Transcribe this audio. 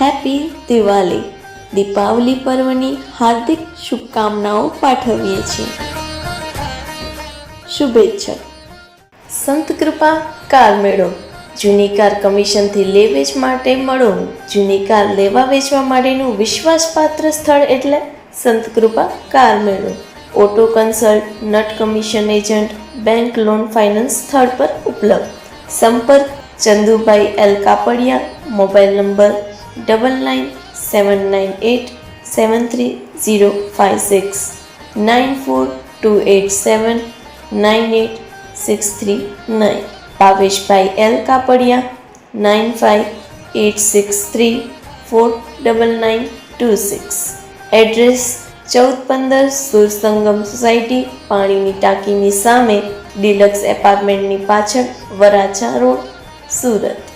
Happy Diwali Deepavali પર્વની હાર્દિક શુભકામનાઓ પાઠવીએ છીએ. શુભેચ્છા સંત કૃપા કાર મેળો. જૂની કાર કમિશનથી લે વેચ માટે મળો. જૂની કાર લેવા વેચવા માટેનું વિશ્વાસપાત્ર સ્થળ એટલે સંત કૃપા કાર મેળો. Auto consult, nut commission agent, bank loan finance સ્થળ પર ઉપલબ્ધ. સંપર્ક Chandubhai L Kapadia, mobile number double nine seven nine eight seven three zero five six nine four two eight seven nine eight six three nine Bhaveshbhai L Kapadia nine five eight six three four double nine two six address ચૌદ પંદર સુરસંગમ society, પાણીની ટાંકીની સામે deluxe એપાર્ટમેન્ટની પાછળ Varachha road, Surat.